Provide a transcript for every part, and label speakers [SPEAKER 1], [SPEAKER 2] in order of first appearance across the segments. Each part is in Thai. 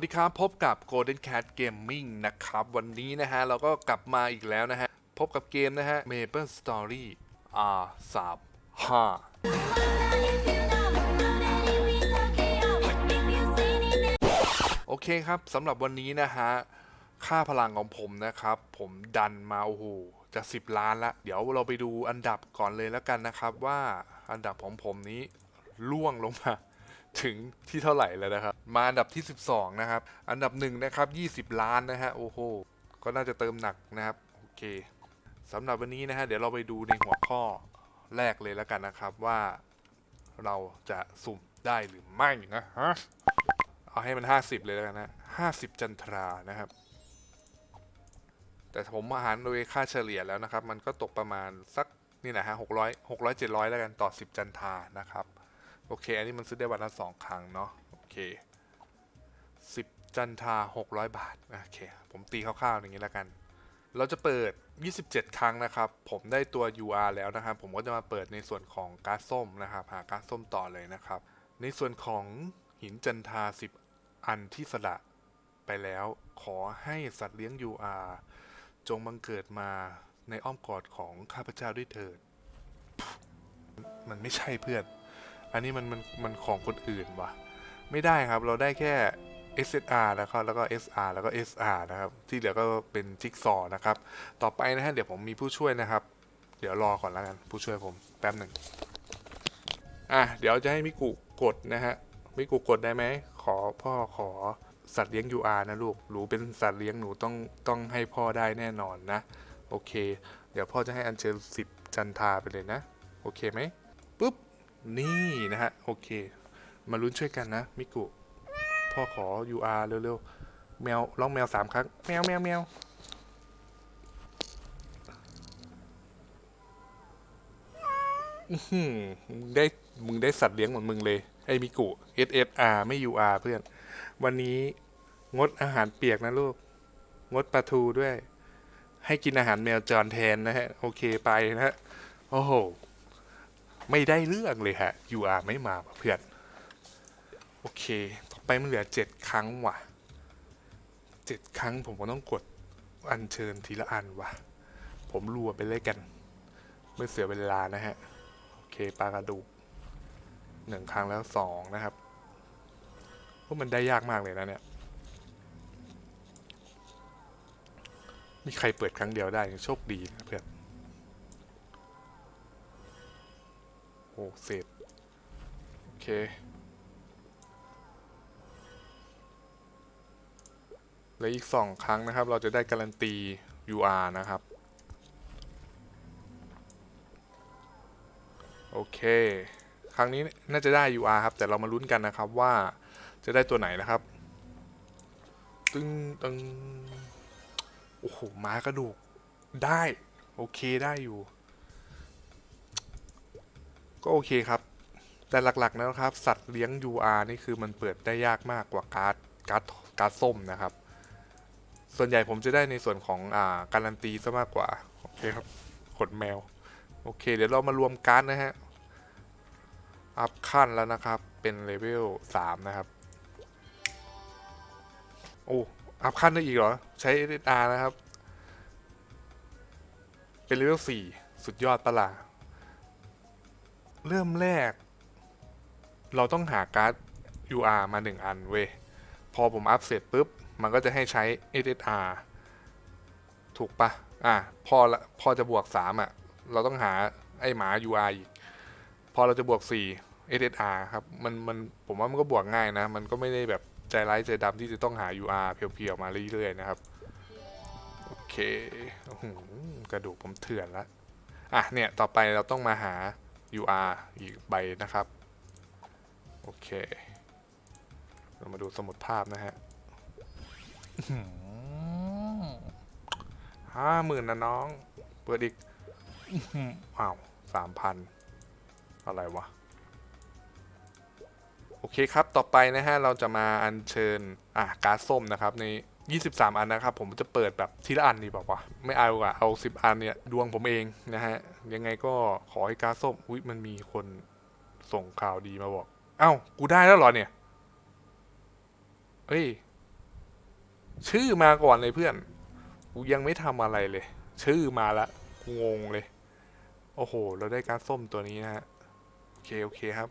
[SPEAKER 1] วัสดีครับพบกับ Golden Cat Gaming นะครับ วันนี้นะฮะ เราก็กลับมาอีกแล้วนะฮะ พบกับเกมนะฮะ Maple Story R 3 5โอเคครับสำหรับวันนี้นะฮะ ค่าพลังของผมนะครับ ผมดันมา โอ้โห จะ 10 ล้านละ เดี๋ยวเราไปดูอันดับก่อนเลยแล้วกันนะครับ ว่าอันดับของผมนี้ล่วงลงมา ถึงที่เท่าไหร่แล้วนะครับ มาอันดับที่ 12 นะครับ อันดับหนึ่งนะครับ 20 ล้านนะฮะ โอ้โห ก็น่าจะเติมหนักนะครับ โอเคสำหรับวันนี้นะฮะ เดี๋ยวเราไปดูในหัวข้อแรกเลยแล้วกันนะครับว่าเราจะสุ่มได้หรือไม่นะฮะ เอาให้มัน 50 เลยแล้วกันนะ50 จันทรานะครับ แต่ผมมาหารโดยค่าเฉลี่ยแล้วนะครับ มันก็ตกประมาณสักนี่นะฮะ600 600 700แล้วกันต่อ 10 จันทรานะครับ โอเค อันนี้มันซื้อได้วันละสองครั้งเนาะโอเค10จันทรา600บาทโอเค ผมตีคร่าวๆอย่างนี้แล้วกัน เราจะเปิด 27 ครั้งนะครับ ผมได้ตัว UR แล้วนะครับ ผมก็จะมาเปิดในส่วนของก๊าร์ดส้มนะครับ หาก๊าร์ดส้มต่อเลยนะครับ ในส่วนของหินจันทา 10 อันที่สละไปแล้ว ขอให้สัตว์เลี้ยง UR จงบังเกิดมาในอ้อมกอดของข้าพเจ้าด้วยเถิด มันไม่ใช่เพื่อน อันนี้มันมันมันของคนอื่นวะไม่ได้ครับเราได้แค่ SSR นะครับแล้วก็ SR แล้วก็ SR นะครับ ที่เหลือก็เป็นจิ๊กซอนะครับ ต่อไปนะฮะเดี๋ยวผมมีผู้ช่วยนะครับ เดี๋ยวรอก่อนแล้วกันผู้ช่วยผมแป๊บหนึ่งอะเดี๋ยวจะให้มิกุกดนะฮะมิกุกดได้ไหมขอพ่อขอสัตว์เลี้ยง UR นะลูกหนูเป็นสัตว์เลี้ยงหนูต้องต้องให้พ่อได้แน่นอนนะ โอเค เดี๋ยวพ่อจะให้อัญเชิญสิบจันทาไปเลยนะ โอเคไหม นี่นะฮะ โอเค มาลุ้นช่วยกันนะ มิกุ พ่อขอ UR เร็วๆ แมวร้องแมวสามครั้ง แมวแมวแมวได้มึงได้สัตว์เลี้ยงเหมือนมึงเลย ไอ้มิกุ SSR ไม่ UR เพื่อน วันนี้งดอาหารเปียกนะลูก งดปลาทูด้วย ให้กินอาหารแมวจรแทนนะฮะ โอเคไปนะฮะ โอ้โห ไม่ได้เรื่องเลยฮะ UR ไม่มาเพื่อน โอเค ต่อไปมันเหลือเจ็ดครั้งว่ะเจ็ดครั้งผมก็ต้องกดอัญเชิญทีละอันว่ะ ผมรัวไปเลยกัน ไม่เสียเวลานะฮะ โอเคปลากระดูกหนึ่งครั้งแล้วสองนะครับพวกมันได้ยากมากเลยนะเนี่ย มีใครเปิดครั้งเดียวได้โชคดีนะเพื่อน โอ้เสร็จโอเคและอีกสองครั้งนะครับ เราจะได้การันตี UR นะครับ โอเค ครั้งนี้น่าจะได้ UR ครับ แต่เรามาลุ้นกันนะครับว่าจะได้ตัวไหนนะครับ ตึงตึงโอ้โห ม้ากระดูก ได้ โอเคได้อยู่ ก็โอเคครับ แต่หลักๆนะครับ สัตว์เลี้ยง UR นี่คือมันเปิดได้ยากมากกว่าการ์ดการ์ดการ์ดส้มนะครับ ส่วนใหญ่ผมจะได้ในส่วนของอ่าการันตีซะมากกว่า โอเคครับขนแมว โอเค เดี๋ยวเรามารวมการ์ดนะฮะ อัพขั้นแล้วนะครับ เป็นเลเวล3นะครับ โอ้ อัพขั้นได้อีกเหรอ ใช้ SSR นะครับ เป็นเลเวล4สุดยอดปะล่ะ เริ่มแรก เราต้องหาการ์ด UR มา 1 อันเว้ยพอผมอัพเสร็จปุ๊บ มันก็จะให้ใช้ SSR ถูกปะอะพอพอจะบวก 3อะ เราต้องหาไอ้หมา UR อีก พอเราจะบวก 4 SSR ครับ มันมันผมว่ามันก็บวกง่ายนะ มันก็ไม่ได้แบบใจร้ายใจดำที่จะต้องหา UR เพียวๆมาเรื่อยๆนะครับ โอเคกระดูกผมเถื่อนละอะเนี่ย ต่อไปเราต้องมาหา UR อีกใบนะครับ โอเค เรามาดูสมุดภาพนะฮะห้าหมื่นนะน้อง เปิดอีกอื้อหืออ้าวสามพันอะไรวะ โอเคครับต่อไปนะฮะ เราจะมาอัญเชิญ อะการ์ดส้มนะครับ ใน 23 อันนะครับ ผมจะเปิดแบบทีละอันดีบอกว่า ไม่เอาอะเอา 10 อันเนี่ย ดวงผมเองนะฮะ ยังไงก็ขอให้การส้มอุ๊ยมันมีคนส่งข่าวดีมาบอก เอ้า กูได้แล้วเหรอเนี่ยเอ้ย ชื่อมาก่อนเลยเพื่อน กูยังไม่ทำอะไรเลย ชื่อมาละ กูงงเลย โอ้โห เราได้การส้มตัวนี้นะฮะ โอเค โอเคครับ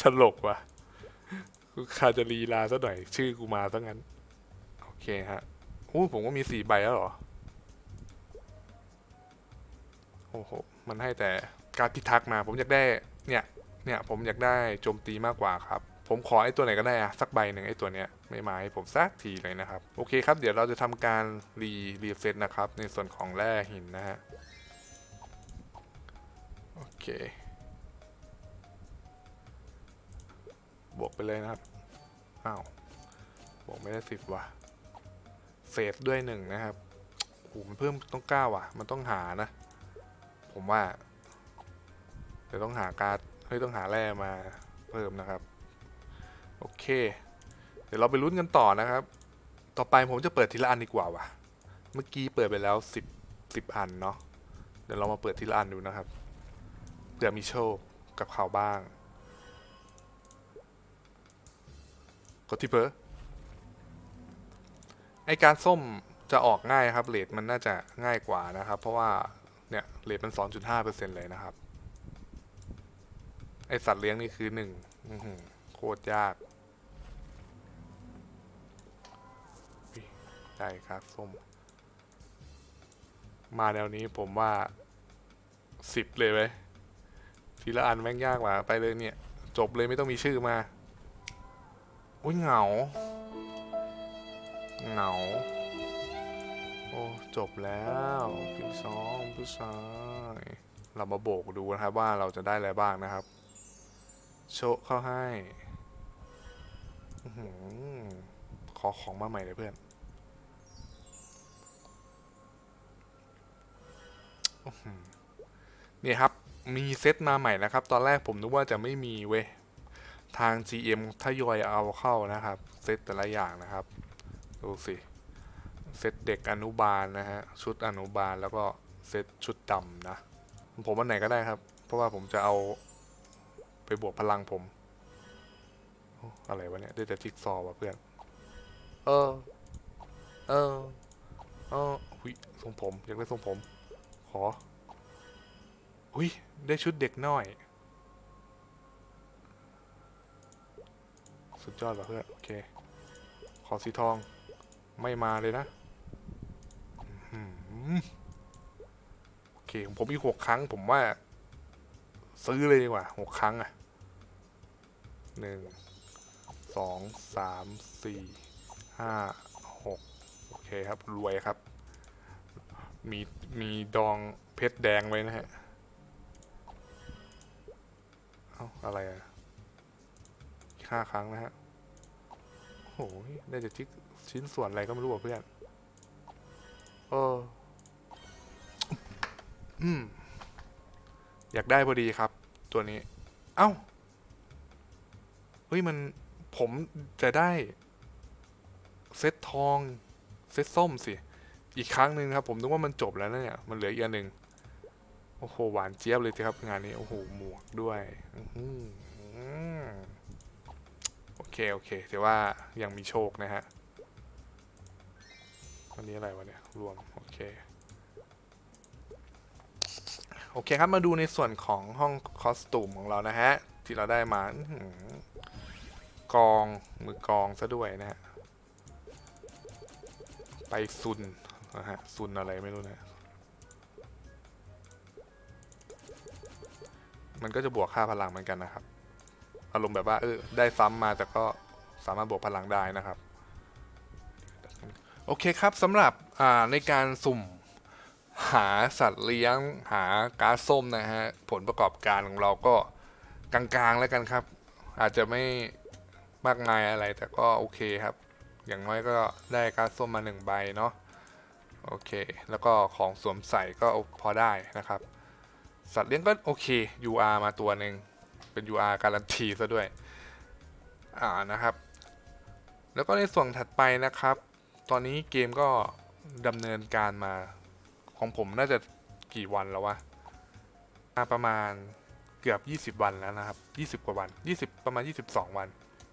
[SPEAKER 1] ตลกว่ะ กูคาจะลีลาซะหน่อย ชื่อกูมาซะงั้น โอเคฮะโอ้ผมก็มีสี่ใบแล้วเหรอ โอ้โห มันให้แต่การพิทักษ์มา ผมอยากได้ เนี่ย เนี่ย ผมอยากได้โจมตีมากกว่าครับ ผมขอไอ้ตัวไหนก็ได้อะสักใบหนึ่งไอ้ตัวเนี้ย ไม่มาให้ผมสักทีเลยนะครับ โอเคครับ เดี๋ยวเราจะทำการรีรีเฟซนะครับ ในส่วนของแร่หินนะฮะ โอเค บวกไปเลยนะครับ อ้าว บวกไม่ได้สิบว่ะเฟสด้วยหนึ่งนะครับโอ้โหมันเพิ่มต้องเก้าว่ะ มันต้องหานะ ผมว่าเดี๋ยวต้องหาการ์ดเฮ้ยต้องหาแร่มาเพิ่มนะครับ โอเค เดี๋ยวเราไปลุ้นกันต่อนะครับ ต่อไปผมจะเปิดทีละอันดีกว่าว่ะ เมื่อกี้เปิดไปแล้วสิบสิบอันเนาะ เดี๋ยวเรามาเปิดทีละอันดูนะครับเผื่อมีโชคกับเขาบ้าง กดที่เพิร์ไอการส้มจะออกง่ายครับเลทมันน่าจะง่ายกว่านะครับ เพราะว่าเนี่ยเลทมัน 2.5%เลยนะครับ ไอสัตว์เลี้ยงนี่คือหนึ่งโคตรยากได้ครับส้ม มาแนวนี้ผมว่าสิบเลยไหมทีละอันแม่งยากกว่าไปเลยเนี่ย จบเลยไม่ต้องมีชื่อมา อุ้ยเหงา เหงา โอ้จบแล้วพี่สองผู้ชายเรามาโบกดูนะครับว่าเราจะได้อะไรบ้างนะครับ โชว์เข้าให้ขอของมาใหม่เลยเพื่อนนี่ครับ มีเซตมาใหม่นะครับ ตอนแรกผมนึกว่าจะไม่มีเว้ย ทาง GM ทยอยเอาเข้านะครับเซตแต่ละอย่างนะครับ ดูสิเซตเด็กอนุบาลนะฮะชุดอนุบาลแล้วก็เซตชุดดำนะ ผมวันไหนก็ได้ครับ เพราะว่าผมจะเอาไปบวกพลังผมอะไรวะเนี่ยได้แต่จิ๊กซอว์ว่ะเพื่อน เออ เออ เออหุยทรงผม อยากได้ทรงผม ขอ อุ้ย ได้ชุดเด็กน้อย สุดยอดว่ะเพื่อน โอเค ขอสีทอง ไม่มาเลยนะโอเค ผมอีกหกครั้ง ผมว่า ซื้อเลยดีกว่าหกครั้งอะหนึ่งสองสามสี่ห้าหกโอเคครับ รวยครับ มีมีดองเพชรแดงไว้นะฮะ เอ้า อะไรอะ ห้าครั้งนะฮะโอ้ยได้จะจิ๊กชิ้นส่วนอะไรก็ไม่รู้อะเพื่อนเอออืม อยากได้พอดีครับ ตัวนี้ เอ้า เฮ้ยมันผมจะได้ เซตทอง เซตส้มสิ อีกครั้งหนึ่งครับ ผมนึกว่ามันจบแล้วนะเนี่ย มันเหลืออีกอันหนึ่งโอ้โห หวานเจี๊ยบเลยสิครับ งานนี้ โอ้โห หมวกด้วย อื โอเค โอเคถือว่ายังมีโชคนะฮะวันนี้อะไรวะเนี่ย รวม โอเค โอเคครับมาดูในส่วนของห้องคอสตูมของเรานะฮะ ที่เราได้มาอื้อหือกองมือกองซะด้วยนะฮะ ไปซุนนะฮะซุนอะไรไม่รู้นะมันก็จะบวกค่าพลังเหมือนกันนะครับ อารมณ์แบบว่าเออได้ซ้ำมาแต่ก็สามารถบวกพลังได้นะครับ โอเคครับสำหรับในการสุ่มหาสัตว์เลี้ยงหาก๊าซส้มนะฮะ ผลประกอบการของเราก็กลางๆแล้วกันครับ อาจจะไม่มากมายอะไรแต่ก็โอเคครับ อย่างน้อยก็ได้ก๊าซส้มมาหนึ่งใบเนาะโอเค แล้วก็ของสวมใส่ก็พอได้นะครับ สัตว์เลี้ยงก็โอเค UR มาตัวหนึ่ง เป็น UR การันตีซะด้วย อ่านะครับ แล้วก็ในส่วนถัดไปนะครับ ตอนนี้เกมก็ดำเนินการมาของผมน่าจะกี่วันแล้ววะอ่าประมาณเกือบ 20 วันแล้วนะครับ 20 กว่าวัน 20 ประมาณ 22 วัน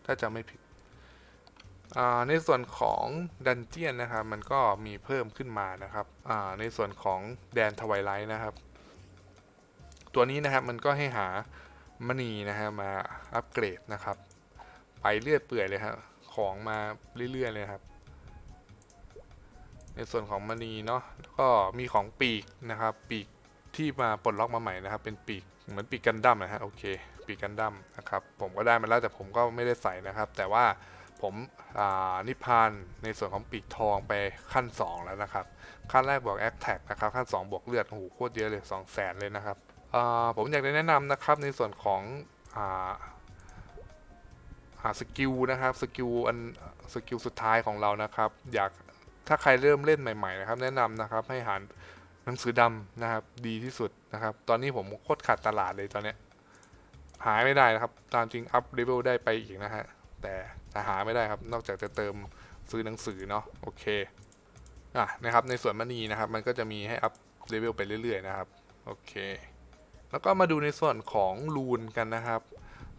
[SPEAKER 1] ถ้าจะไม่ผิดอ่าในส่วนของดันเจียนนะครับ มันก็มีเพิ่มขึ้นมานะครับอ่าในส่วนของแดนทวายไลท์นะครับ ตัวนี้นะครับมันก็ให้หา มณีนะฮะมาอัปเกรดนะครับ ไปเรื่อยเปื่อยเลยครับของมาเรื่อยๆเลยครับ ในส่วนของมณีเนาะแล้วก็มีของปีกนะครับ ปีกที่มาปลดล็อกมาใหม่นะครับ เป็นปีกเหมือนปีกกันดั้มนะฮะโอเค ปีกกันดั้มนะครับ ผมก็ได้มาแล้วแต่ผมก็ไม่ได้ใส่นะครับ แต่ว่าผมานิพานในส่วนของปีกทองไปขั้น 2 แล้วนะครับ ขั้นแรกบวกแอคแท็กนะครับ ขั้น 2 บวกเลือดโอ้โหโคตรเยอะเลย2 0 0แสนเลยนะครับ ผมอยากจะแนะนำนะครับในส่วนของหาสกิลนะครับสกิลอันสกิลสุดท้ายของเรานะครับ อยากถ้าใครเริ่มเล่นใหม่ ๆ นะครับ แนะนำนะครับให้หาหนังสือดำนะครับดีที่สุดนะครับ ตอนนี้ผมโคตรขาดตลาดเลยตอนเนี้ยหาไม่ได้นะครับ ตามจริงอัพเลเวลได้ไปอีกนะฮะแต่แต่หาไม่ได้ครับ นอกจากจะเติมซื้อหนังสือเนาะโอเคอะนะครับในส่วนมณีนะครับ มันก็จะมีให้อัพเลเวลไปเรื่อยๆนะครับ โอเค แล้วก็มาดูในส่วนของรูนกันนะครับ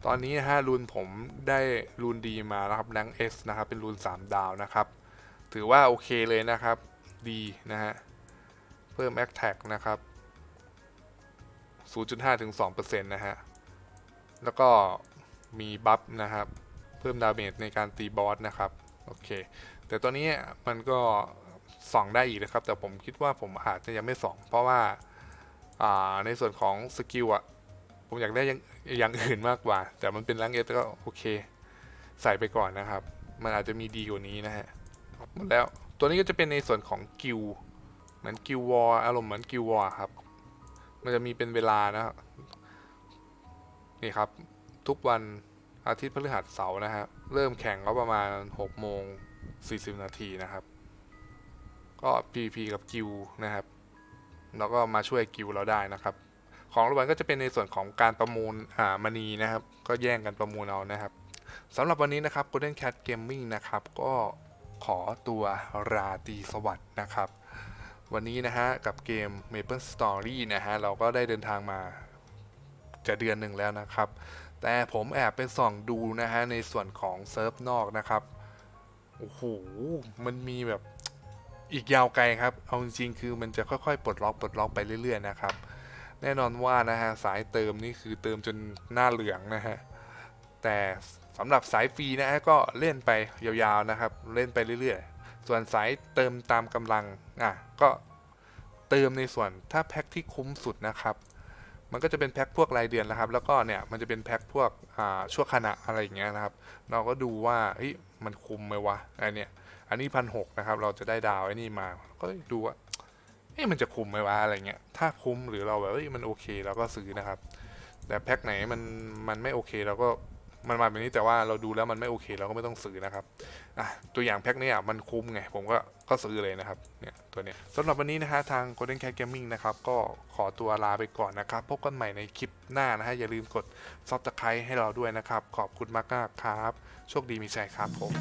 [SPEAKER 1] ตอนนี้นะฮะรูนผมได้รูนดีมาแล้วครับแรง S นะครับ เป็นรูน 3 ดาวนะครับ ถือว่าโอเคเลยนะครับ ดีนะฮะ เพิ่ม a t t a c นะครับ 0.5ถึง2%นะฮะ แล้วก็มีบัฟนะครับ เพิ่มดาเมจในการตีบอสนะครับ โอเค แต่ตัวนี้มันก็ส่องได้อีกนะครับ แต่ผมคิดว่าผมอาจจะยังไม่ส่อง เพราะว่า ในส่วนของสกิลอะผมอยากได้อย่างอย่างอื่นมากกว่า แต่มันเป็นแรงเอสก็โอเค ใส่ไปก่อนนะครับ มันอาจจะมีดีกว่านี้นะฮะหมดแล้วตัวนี้ก็จะเป็นในส่วนของกิลเหมือนกิลวอร์อารมณ์เหมือนกิลวอร์ครับ มันจะมีเป็นเวลานะครับนี่ครับ ทุกวันอาทิตย์พฤหัสเสาร์นะฮะเริ่มแข่งก็ประมาณ6โมง40 นาทีนะครับ ก็ PVP กับกิลนะครับ แล้วก็มาช่วยกิลเราได้นะครับ ของรางวัลก็จะเป็นในส่วนของการประมูลอ่ามณีนะครับ ก็แย่งกันประมูลเอานะครับสำหรับวันนี้นะครับ Golden Cat Gaming นะครับ ก็ขอตัวราตรีสวัสดิ์นะครับ วันนี้นะฮะกับเกม Maple Story นะฮะเราก็ได้เดินทางมาจะเดือนหนึ่งแล้วนะครับ แต่ผมแอบไปส่องดูนะฮะในส่วนของเซิร์ฟนอกนะครับ โอ้โห มันมีแบบ อีกยาวไกลครับ เอาจริงๆคือมันจะค่อยๆ ปลดล็อกปลดล็อกไปเรื่อย ๆ นะครับ แน่นอนว่านะฮะสายเติมนี่คือเติมจนหน้าเหลืองนะฮะ แต่สำหรับสายฟรีนะฮะก็เล่นไปยาวๆนะครับ เล่นไปเรื่อยๆ ส่วนสายเติมตามกำลังอะก็เติมในส่วนถ้าแพ็คที่คุ้มสุดนะครับ มันก็จะเป็นแพ็คพวกรายเดือนนะครับ แล้วก็เนี่ยมันจะเป็นแพ็คพวกอ่าชั่วขณะอะไรอย่างเงี้ยนะครับ เราก็ดูว่าเฮ้ยมันคุ้มไหมวะไอเนี่ย อันนี้พันหกนะครับ เราจะได้ดาวไอ้นี่มา ก็ดูว่าเอ๊ะมันจะคุ้มไหมวะอะไรเงี้ย ถ้าคุ้มหรือเราแบบเอ้ยมันโอเคเราก็ซื้อนะครับ แต่แพ็คไหนมันมันไม่โอเคเราก็มันมาแบบนี้แต่ว่าเราดูแล้วมันไม่โอเคเราก็ไม่ต้องซื้อนะครับอะตัวอย่างแพ็คนี้ยมันคุ้มไง ผมก็ก็ซื้อเลยนะครับเนี่ยตัวเนี้ยสำหรับวันนี้นะฮะทาง Golden Cat Gaming นะครับก็ขอตัวลาไปก่อนนะครับ พบกันใหม่ในคลิปหน้านะฮะอย่าลืมกด Subscribe ให้เราด้วยนะครับ ขอบคุณมากๆครับ โชคดีมีชัยครับผม